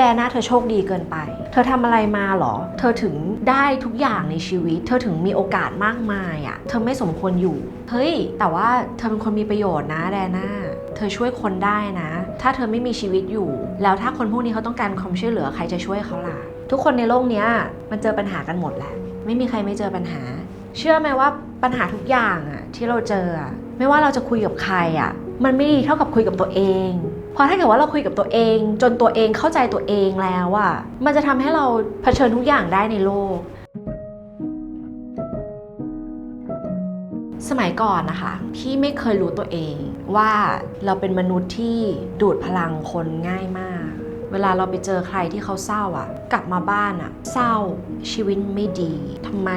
แดน่าเธอโชคดีเกินไป เธอทำอะไรมาหรอ เธอถึงได้ทุกอย่างในชีวิต เธอถึงมีโอกาสมากมายอะ่ะ เธอไม่สมควรอยู่ เฮ้ย แต่ว่าเธอเป็นคนมีประโยชน์นะแดน่าเธอช่วยคนได้นะ ถ้าเธอไม่มีชีวิตอยู่ แล้วถ้าคนพวกนี้เขาต้องการความช่วยเหลือใครจะช่วยเขาล่ะ ทุกคนในโลกนี้มันเจอปัญหากันหมดแหละ ไม่มีใครไม่เจอปัญหา เชื่อไหมว่าปัญหาทุกอย่างอะที่เราเจอ ไม่ว่าเราจะคุยกับใครอะมันไม่ดีเท่ากับคุยกับตัวเอง เพราะถ้าเกิดว่าเราคุยกับตัวเอง จนตัวเองเข้าใจตัวเองแล้วอะมันจะทำให้เราเผชิญทุกอย่างได้ในโลก สมัยก่อนนะคะพี่ไม่เคยรู้ตัวเองว่าเราเป็นมนุษย์ที่ดูดพลังคนง่ายมาก เวลาเราไปเจอใครที่เขาเศร้าอะ่ะ กลับมาบ้านอะเศร้าชีวิตไม่ดีทำไม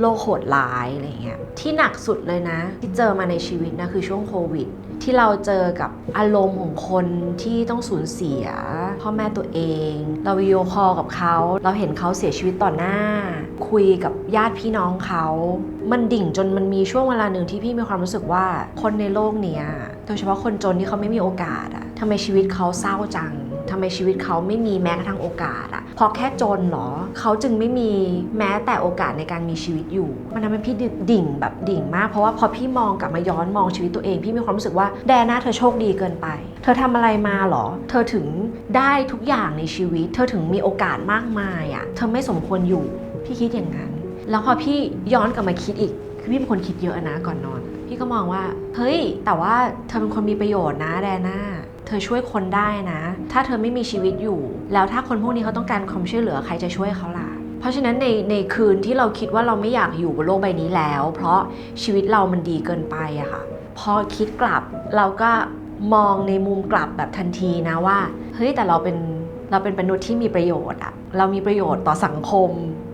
โลกโหดร้ายอะไรเงี้ยที่หนักสุดเลยนะ ที่เจอมาในชีวิตนะคือช่วงโควิด ที่เราเจอกับอารมณ์ของคนที่ต้องสูญเสียพ่อแม่ตัวเอง เราวิดีโอคอลกับเขา เราเห็นเขาเสียชีวิตต่อหน้า คุยกับญาติพี่น้องเขา มันดิ่งจนมันมีช่วงเวลาหนึ่งที่พี่มีความรู้สึกว่าคนในโลกเนี้ยโดยเฉพาะคนจนที่เขาไม่มีโอกาสอะทำไมชีวิตเขาเศร้าจังทำไมชีวิตเขาไม่มีแม้กระทั่งโอกาสอะ พราะแค่จนเหรอ เขาจึงไม่มีแม้แต่โอกาสในการมีชีวิตอยู่ มันทำให้พี่ดิ่งแบบดิ่งมาก เพราะว่าพอพี่มองกลับมาย้อนมองชีวิตตัวเอง พี่มีความรู้สึกว่าแดน่าเธอโชคดีเกินไป เธอทำอะไรมาเหรอ เธอถึงได้ทุกอย่างในชีวิต เธอถึงมีโอกาสมากมายอะ เธอไม่สมควรอยู่ พี่คิดอย่างนั้น แล้วพอพี่ย้อนกลับมาคิดอีก คือพี่เป็นคนคิดเยอะนะก่อนนอน พี่ก็มองว่า เฮ้ย แต่ว่าเธอเป็นคนมีประโยชน์นะแดน่า เธอช่วยคนได้นะ ถ้าเธอไม่มีชีวิตอยู่ แล้วถ้าคนพวกนี้เขาต้องการความช่วยเหลือใครจะช่วยเขาล่ะเพราะฉะนั้นในในคืนที่เราคิดว่าเราไม่อยากอยู่บนโลกใบนี้แล้ว เพราะชีวิตเรามันดีเกินไปอะค่ะ พอคิดกลับเราก็มองในมุมกลับแบบทันทีนะว่าเฮ้ยแต่เราเป็นเราเป็นมนุษย์ที่มีประโยชน์อะเรามีประโยชน์ต่อสังคม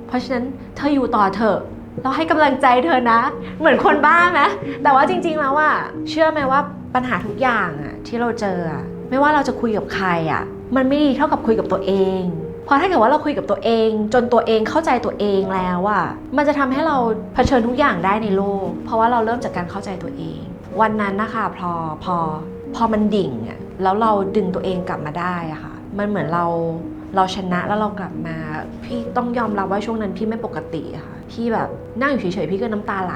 เพราะฉะนั้นเธออยู่ต่อเถอะ เราให้กำลังใจเธอนะ เหมือนคนบ้าไหมแต่ว่าจริง ๆ แล้วอะเชื่อไหมว่าปัญหาทุกอย่างอะที่เราเจออะไม่ว่าเราจะคุยกับใครอะมันไม่ดีเท่ากับคุยกับตัวเอง เพราะถ้าเกิดว่าเราคุยกับตัวเอง จนตัวเองเข้าใจตัวเองแล้วอะมันจะทำให้เราเผชิญทุกอย่างได้ในโลก เพราะว่าเราเริ่มจากการเข้าใจตัวเอง วันนั้นนะคะพอพอพอมันดิ่งอะแล้วเราดึงตัวเองกลับมาได้อะค่ะ มันเหมือนเรา เราชนะแล้วเรากลับมาพี่ต้องยอมรับว่าช่วงนั้นพี่ไม่ปกติอะค่ะพี่แบบนั่งอยู่เฉยๆพี่ก็น้ำตาไหล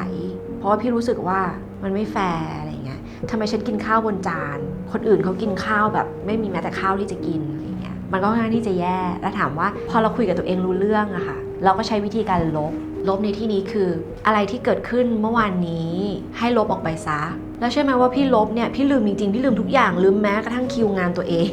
เพราะว่าพี่รู้สึกว่ามันไม่แฟร์อะไรเงี้ยทำไมฉันกินข้าวบนจาน คนอื่นเขากินข้าวแบบไม่มีแม้แต่ข้าวที่จะกินอะไรเงี้ยมันก็ค่อนข้างที่จะแย่แล้วถามว่า พอเราคุยกับตัวเองรู้เรื่องอะค่ะ เราก็ใช้วิธีการลบลบในที่นี้คือ อะไรที่เกิดขึ้นเมื่อวานนี้ให้ลบออกไปซะ แล้วเชื่อไหมว่าพี่ลบเนี่ยพี่ลืมจริงๆพี่ลืมทุกอย่างลืมแม้กระทั่งคิวงานตัวเอง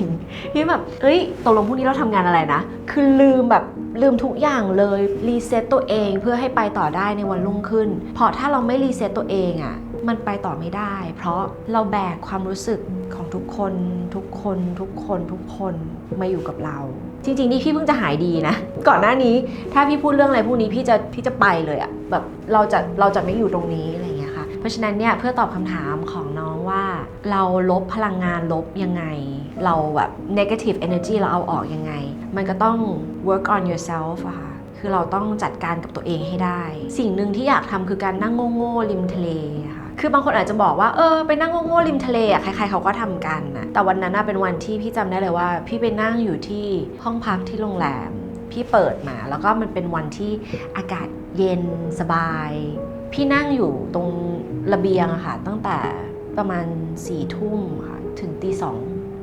พี่แบบเอ้ยตกลงพรุ่งนี้เราทำงานอะไรนะ คือลืมแบบลืมทุกอย่างเลยรีเซ็ตตัวเองเพื่อให้ไปต่อได้ในวันรุ่งขึ้น เพราะถ้าเราไม่รีเซ็ตตัวเองอะ่ะมันไปต่อไม่ได้ เพราะเราแบกความรู้สึกของทุกคนทุกคนทุกคนทุกคนมาอยู่กับเรา จริงๆนี่พี่เพิ่งจะหายดีนะ ก่อนหน้านี้ถ้าพี่พูดเรื่องอะไรพวกนี้พี่จะพี่จะไปเลยอะแบบเราจะเราจะไม่อยู่ตรงนี้เงี้ย เพราะฉะนั้นเนี่ยเพื่อตอบคำถามของน้องว่า เราลบพลังงานลบยังไง เราแบบ negative energy เราเอาออกยังไง มันก็ต้อง work on yourself อะค่ะคือเราต้องจัดการกับตัวเองให้ได้ สิ่งหนึ่งที่อยากทำคือการนั่งโง่ๆริมทะเลค่ะคือบางคนอาจจะบอกว่าเออไปนั่งโง่ๆริมทะเลอะใครๆเขาก็ทำกันนะแต่วันนั้นน่ะเป็นวันที่พี่จำได้เลยว่า พี่ไปนั่งอยู่ที่ห้องพักที่โรงแรมพี่เปิดมาแล้วก็มันเป็นวันที่อากาศเย็นสบาย พี่นั่งอยู่ตรง ระเบียงอะค่ะ ตั้งแต่ประมาณสี่ทุ่มค่ะถึงตีสอง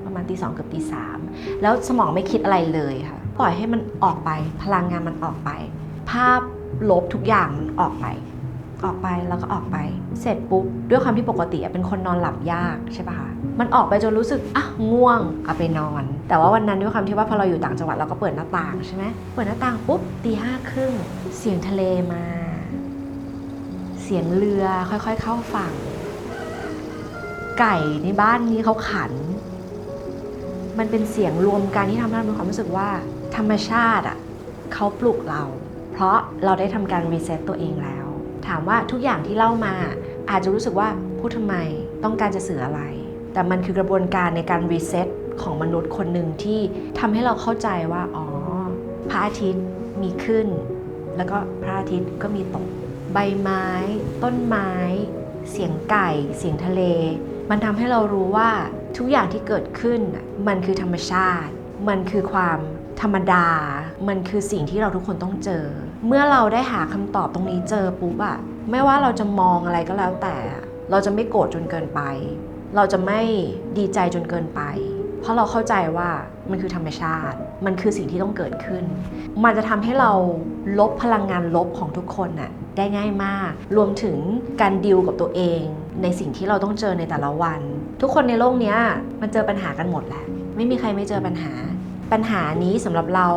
ประมาณตีสองเกือบตีสามแล้วสมองไม่คิดอะไรเลยค่ะ ปล่อยให้มันออกไปพลังงานมันออกไป ภาพลบทุกอย่างมันออกไป ออกไปแล้วก็ออกไป เสร็จปุ๊บด้วยความที่ปกติเป็นคนนอนหลับยากใช่ปะคะมันออกไปจนรู้สึกอะง่วงเอาไปนอน แต่ว่าวันนั้นด้วยความที่ว่าพอเราอยู่ต่างจังหวัดเราก็เปิดหน้าต่างใช่ไหมเปิดหน้าต่างปุ๊บตีห้าครึ่งเสียงทะเลมา เสียงเรือค่อยๆเข้าฝั่ง ไก่ในบ้านนี้เขาขัน มันเป็นเสียงรวมกันที่ทำให้เรามีความรู้สึกว่า ธรรมชาติอะเขาปลุกเรา เพราะเราได้ทำการรีเซ็ตตัวเองแล้ว ถามว่าทุกอย่างที่เล่ามา อาจจะรู้สึกว่าพูดทำไมต้องการจะสื่ออะไร แต่มันคือกระบวนการในการรีเซ็ตของมนุษย์คนหนึ่งที่ทำให้เราเข้าใจว่าอ๋อพระอาทิตย์มีขึ้น แล้วก็พระอาทิตย์ก็มีตก ใบไม้ ต้นไม้ เสียงไก่ เสียงทะเล มันทำให้เรารู้ว่าทุกอย่างที่เกิดขึ้นมันคือธรรมชาติ มันคือความธรรมดา มันคือสิ่งที่เราทุกคนต้องเจอ เมื่อเราได้หาคำตอบตรงนี้เจอปุ๊บอะไม่ว่าเราจะมองอะไรก็แล้วแต่ เราจะไม่โกรธจนเกินไป เราจะไม่ดีใจจนเกินไป เพราะเราเข้าใจว่ามันคือธรรมชาติ มันคือสิ่งที่ต้องเกิดขึ้น มันจะทำให้เราลบพลังงานลบของทุกคนน่ะ ได้ง่ายมาก รวมถึงการดิวกับตัวเอง ในสิ่งที่เราต้องเจอในแต่ละวัน ทุกคนในโลกนี้มันเจอปัญหากันหมดแหละไม่มีใครไม่เจอปัญหา ปัญหานี้สำหรับเรา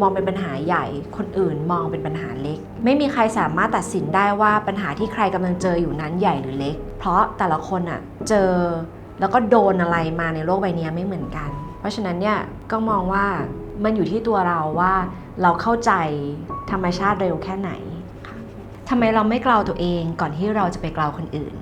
มองเป็นปัญหาใหญ่ คนอื่นมองเป็นปัญหาเล็ก ไม่มีใครสามารถตัดสินได้ว่าปัญหาที่ใครกำลังเจออยู่นั้นใหญ่หรือเล็ก เพราะแต่ละคนอะเจอแล้วก็โดนอะไรมาในโลกใบนี้ไม่เหมือนกัน เพราะฉะนั้นเนี่ยก็มองว่ามันอยู่ที่ตัวเราว่าเราเข้าใจธรรมชาติเร็วแค่ไหน ทำไมเราไม่กล่าวตัวเองก่อนที่เราจะไปกล่าวคนอื่น